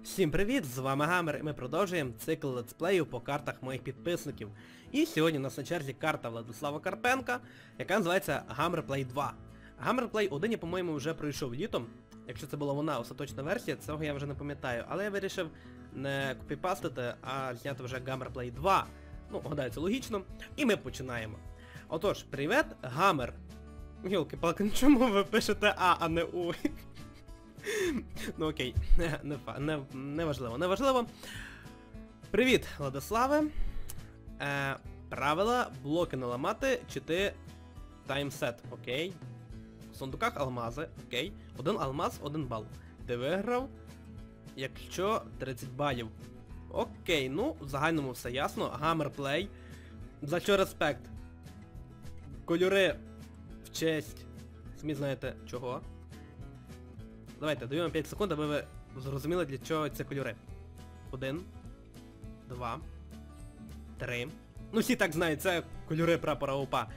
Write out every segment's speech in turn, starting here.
Всім привіт! З вами Гамер і ми продовжуємо цикл летсплеїв по картах моїх підписників. І сьогодні у нас на черзі карта Владислава Карпенка, яка називається Hammerplay 2. Hammerplay 1 я, по-моєму, вже пройшов літом. Якщо це була вона остаточна версія, цього я вже не пам'ятаю. Але я вирішив не копіпастити, а зняти вже Hammerplay 2. Ну, гадаю, це логічно. І ми починаємо. Отож, привіт, Гамер. Йолки-палки, ну чому ви пишете А, а не У? Ну окей, не, не, не важливо, не важливо. Привіт, Владиславе. Е, правила, блоки не ламати, чи ти таймсет, окей. В сундуках алмази, окей. Один алмаз, один бал. Ти виграв, якщо 30 балів. Окей, ну, в загальному все ясно. Гаммерплей. За що респект? Кольори в честь. Самі знаєте чого. Давайте, даю вам 5 секунд, аби ви зрозуміли, для чого ці кольори. Один. Два. Три. Ну всі так знають, це кольори прапора УПА.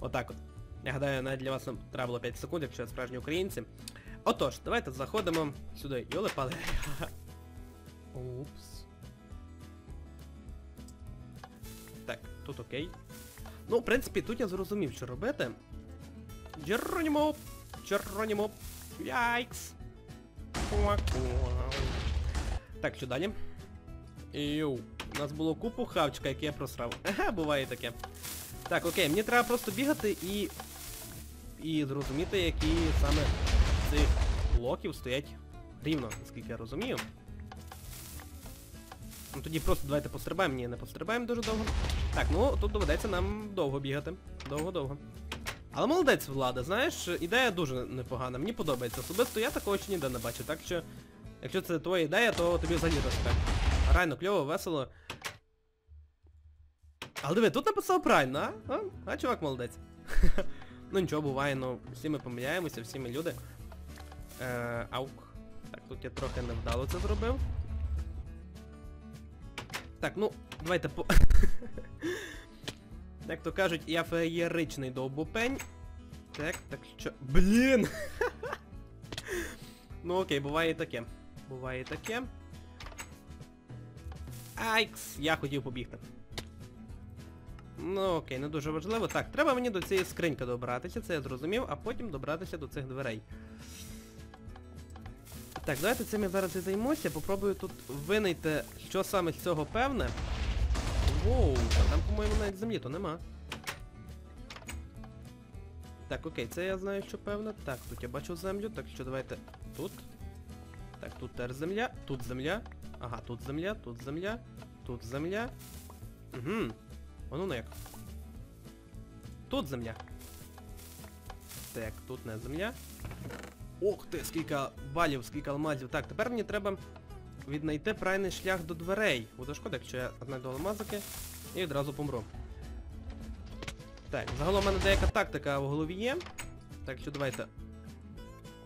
Отак от. Я гадаю, навіть для вас нам треба було 5 секунд, якщо ви справжні українці. Отож, давайте заходимо сюди. Йоли пали. Упс. Так, тут окей. Ну, в принципі, тут я зрозумів, що робити. Джеронімо! Джеронімо! Яйкс! Так, що далі? Йоу, у нас було купу хавчика, який я просрав. Ага, буває таке. Так, окей, мені треба просто бігати і... І зрозуміти, які саме цих блоків стоять рівно, наскільки я розумію. Ну тоді просто давайте пострибаємо. Ні, не пострибаємо дуже довго. Так, ну тут доведеться нам довго бігати. Довго-довго. Але молодець, Влада, знаєш, ідея дуже непогана, мені подобається. Особисто я такого ще ніде не бачу, так що... Якщо це твоя ідея, то тобі взагалі респект. Реально, кльово, весело. Але диви, тут написав правильно, а? А, а чувак молодець. ну нічого, буває, ну всі ми помиляємося, всі ми люди. Е, аук. Так, тут я трохи невдало це зробив. Так, ну, давайте по... Як то кажуть, я феєричний довбопень. Так, так що... Блін! ну окей, буває і таке. Буває таке. Айкс! Я хотів побігти. Ну окей, не дуже важливо. Так, треба мені до цієї скриньки добратися, це я зрозумів, а потім добратися до цих дверей. Так, давайте цим я зараз і займуся. Попробую тут винайти, що саме з цього певне. Воу, там, по-моєму, навіть землі то нема. Так, окей, це я знаю, що певно. Так, тут я бачу землю, так що давайте тут. Так, тут теж земля, тут земля. Ага, тут земля, тут земля, тут земля. Угу. Воно не як. Тут земля. Так, тут не земля. Ох ти, скільки балів, скільки алмазів. Так, тепер мені треба віднайти правильний шлях до дверей. Буде шкода, якщо я знайду алмазики і одразу помру. Так, загалом в мене деяка тактика в голові є. Так що давайте.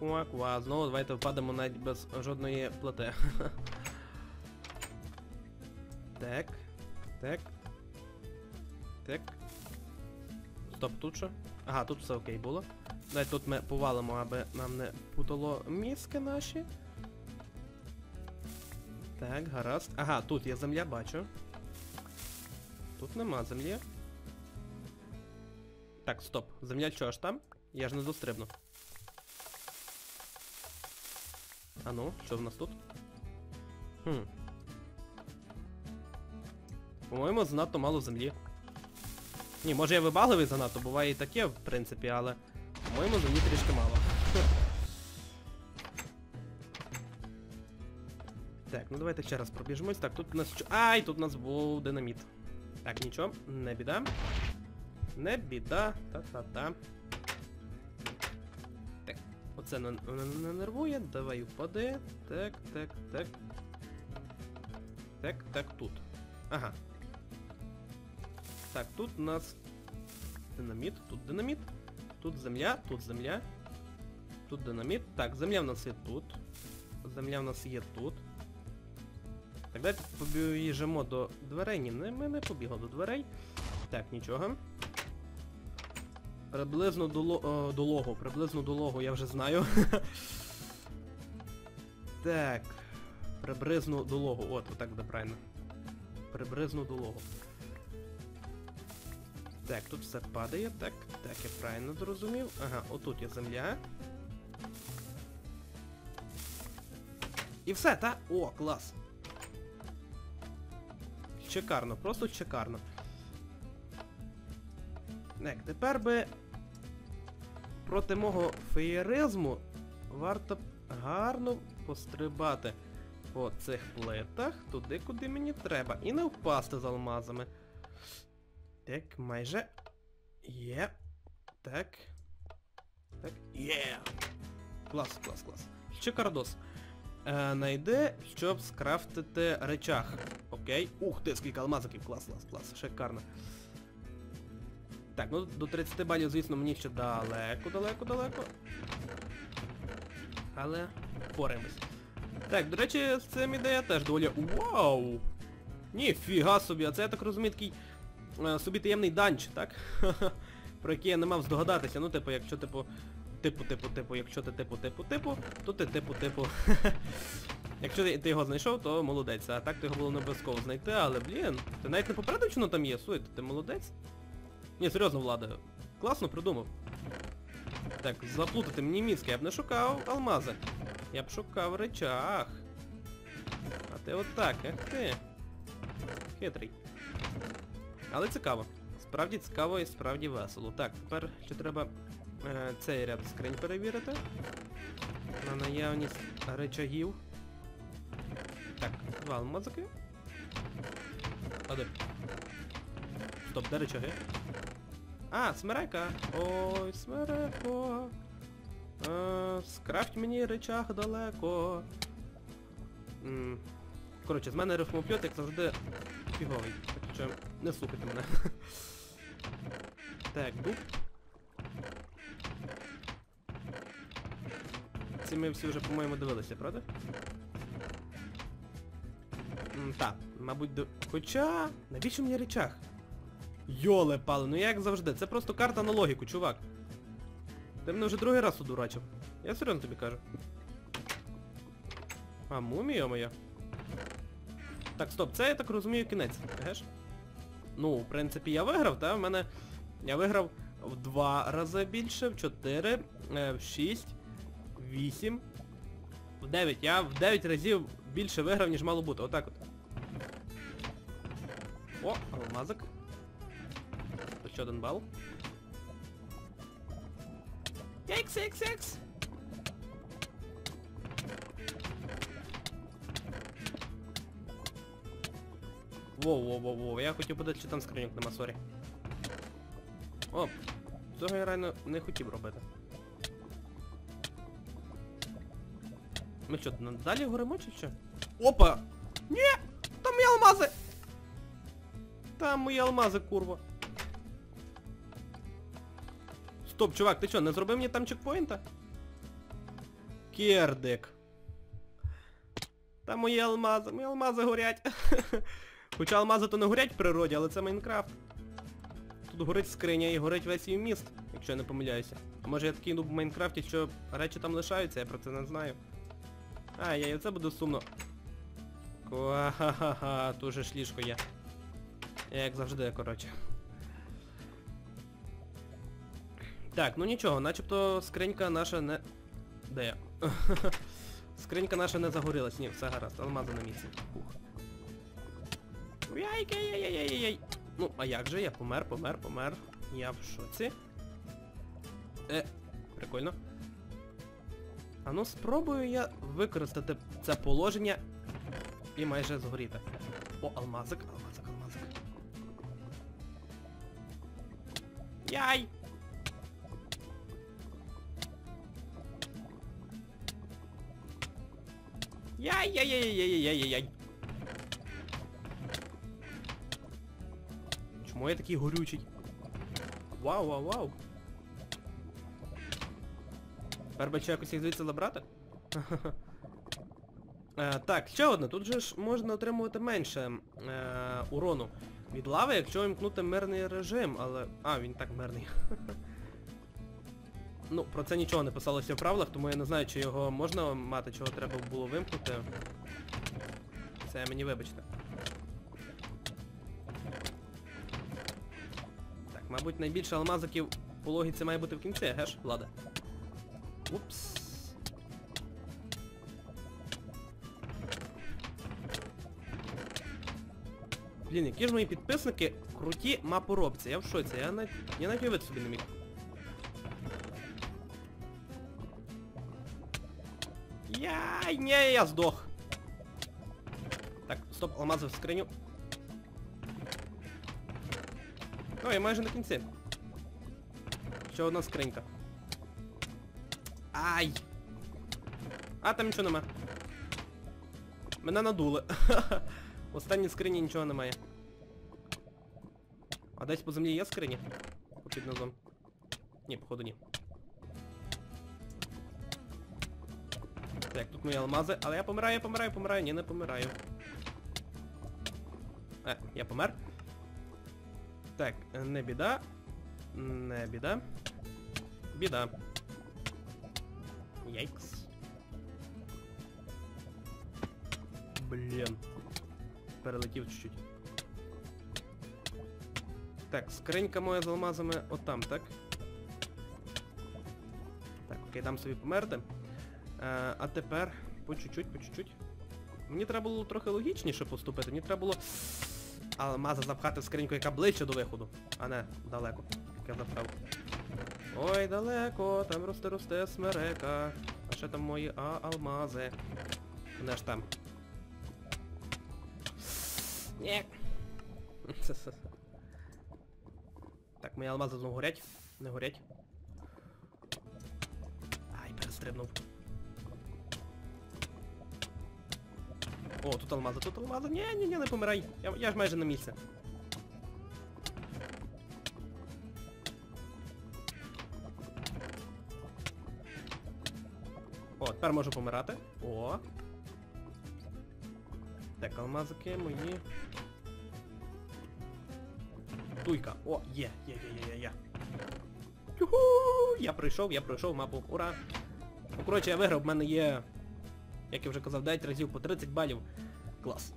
Куа-куа, знову давайте впадемо навіть без жодної плати. Так. Так. Так. Стоп, тут що? Ага, тут все окей було. Давайте тут ми повалимо, аби нам не путало мізки наші. Так, гаразд. Ага, тут є земля, бачу. Тут нема землі. Так, стоп. Земля що аж там? Я ж не дострибну. А ну, що в нас тут? Хм. По-моєму, занадто мало землі. Ні, може я вибагливий занадто, буває і таке, в принципі, але... По-моєму, землі трішки мало. Так, ну давайте ще раз пробіжимось. Так, тут у нас... Ай, тут у нас був динаміт. Так, нічого, не біда. Не біда. Та-та-та. Так, оце не, не, не нервує. Давай впади. Так, так, так. Так, так, тут. Ага. Так, тут у нас динаміт, тут динаміт, тут земля, тут земля, тут динаміт. Так, земля в нас є тут. Земля в нас є тут. Так, давайте побіжимо до дверей. Ні, ми не побігли до дверей. Так, нічого. Приблизно до, ло- е, до логу, приблизно до логу я вже знаю. так. Прибризну дологу. От, отак буде правильно. Прибризну дологу. Так, тут все падає. Так, так, я правильно зрозумів. Ага, отут є земля. І все, та? О, клас. Шикарно, просто шикарно. Так, тепер би проти мого феєризму варто гарно пострибати по цих плитах туди, куди мені треба. І не впасти з алмазами. Так, майже. Є. Так. Так. Є. Клас, клас, клас. Чекардос. Е, найди, щоб скрафтити речах. Окей. Ух ти, скільки алмазиків. Клас, клас, клас. Шикарно. Так, ну до 30 балів, звісно, мені ще далеко, далеко, далеко. Але впораємось. Так, до речі, з цим ідея теж доволі... Вау! Ніфіга собі, а це я так розумію такий е, собі таємний данч, так? Про який я не мав здогадатися. Ну, типу, якщо типу... Типу, типу, типу, якщо ти типу, типу, типу, то ти типу, типу. Якщо ти, ти його знайшов, то молодець. А так ти його було не обов'язково знайти, але блін, ти навіть не попередив, що воно там є, суй, ти молодець. Ні, серйозно, Влада. Класно придумав. Так, заплутати мені мізки, я б не шукав алмази. Я б шукав речах. А ти отак, ех ти. Хитрий. Але цікаво. Справді цікаво і справді весело. Так, тепер ще треба е, цей ряд скринь перевірити. На наявність речагів. Так, два алмазики. А де? Стоп, де речаги? А, смерека. Ой, смереко. Скрафть мені речах далеко. Коротше, з мене рифмопьот, як завжди, фіговий. Так що не слухайте мене. Так, дуб. Ці ми всі вже, по-моєму, дивилися, правда? Так, мабуть, до... Хоча... Навіщо мені речах? Йоле пали, ну як завжди, це просто карта на логіку, чувак. Ти мене вже другий раз одурачив. Я серйозно тобі кажу. А, мумія моя. Так, стоп, це я так розумію кінець, геш? Ну, в принципі, я виграв, та? В мене... Я виграв в два рази більше, в чотири, е, в шість, в вісім, в дев'ять. Я в дев'ять разів більше виграв, ніж мало бути. Отак от. О, алмазик. Ще один бал. Ікс, ікс, ікс. Воу, воу, воу, воу, я хотів подати, чи там скриньок нема, сорі. О, цього я реально не хотів робити. Ми що, далі горимо чи що? Опа! Ні! Там мої алмази! Курва. Стоп, чувак, ти що, не зробив мені там чекпоінта? Кердик. Там мої алмази, мої алмази горять. Хоча алмази то не горять в природі, але це Майнкрафт. Тут горить скриня і горить весь її міст, якщо я не помиляюся. А може я такий нуб в Майнкрафті, що речі там лишаються, я про це не знаю. Ай-яй, це буде сумно. Ха-ха-ха, дуже ж ліжко є. Як завжди, коротше. Так, ну нічого, начебто скринька наша не... Де я? скринька наша не загорілась. Ні, все гаразд, алмази на місці. Яй-яй-яй-яй-яй-яй. Ну, а як же? Я помер, помер, помер. Я в шоці. Е, прикольно. А ну спробую я використати це положення і майже згоріти. О, алмазик. Яй! Яй-яй-яй-яй-яй-яй-яй-яй. Чому я такий горючий? Вау, вау, вау. Тепер би якось їх звідси забрати? Е, так, ще одне. Тут же ж можна отримувати менше е, урону від лави, якщо вимкнути мирний режим, але... А, він так мирний. Ну, про це нічого не писалося в правилах, тому я не знаю, чи його можна мати, чого треба було вимкнути. Це мені вибачте. Так, мабуть, найбільше алмазиків по логіці має бути в кінці, геш, Влада? Упс. Блін, які ж мої підписники круті мапоробці. Я в шоці, я навіть, я навіть уявити собі не міг. Яй, ні, я здох. Так, стоп, алмази в скриню. Ой, я майже на кінці. Ще одна скринька. Ай! А, там нічого нема. Мене надули. Останній скрині нічого немає. А десь по землі є скрині? Під низом. Ні, походу ні. Так, тут мої алмази, але я помираю, я помираю, помираю, ні, не помираю. Е, я помер. Так, не біда. Не біда. Біда. Яйкс. Блін. Перелетів чуть-чуть. Так, скринька моя з алмазами отам, так? Так, окей, дам собі померти. Е, а тепер по чуть-чуть, по чуть-чуть. Мені треба було трохи логічніше поступити. Мені треба було алмаза запхати в скриньку, яка ближче до виходу, а не далеко. Як я запхав. Ой, далеко, там росте-росте смерека. А ще там мої а, алмази. Вони ж там. Ні. Так, мої алмази знову горять. Не горять. Ай, перестрибнув. О, тут алмази, тут алмази. Ні, ні, ні, не помирай. Я, я ж майже на місці. О, тепер можу помирати. О. Так, алмазики мої. Туйка. О, є, є, є, є, є. Юху! Я пройшов, я пройшов мапу. Ура! Ну, коротше, я виграв, в мене є, як я вже казав, 9 разів по 30 балів. Клас.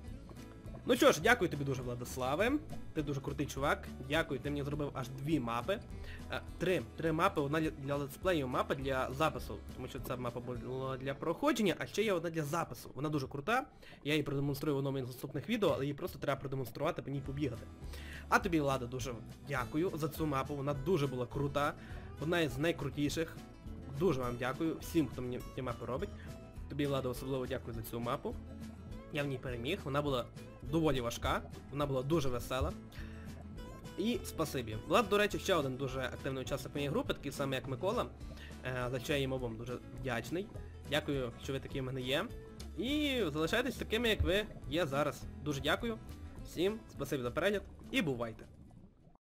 Ну що ж, дякую тобі дуже, Владиславе. Ти дуже крутий чувак. Дякую, ти мені зробив аж дві мапи. Е, Три. Три мапи, одна для- летсплею, мапа для запису. Тому що ця мапа була для проходження, а ще є одна для запису. Вона дуже крута. Я її продемонструю в одному із наступних відео, але її просто треба продемонструвати, по ній побігати. А тобі, Влада, дуже дякую за цю мапу. Вона дуже була крута. Одна із найкрутіших. Дуже вам дякую всім, хто мені ті мапи робить. Тобі, Влада, особливо дякую за цю мапу. Я в ній переміг, вона була доволі важка, вона була дуже весела. І спасибі. Влад, до речі, ще один дуже активний учасник моєї групи, такий самий як Микола. Е, За що я йому вам дуже вдячний. Дякую, що ви такі в мене є. І залишайтесь такими, як ви є зараз. Дуже дякую. Всім спасибі за перегляд і бувайте!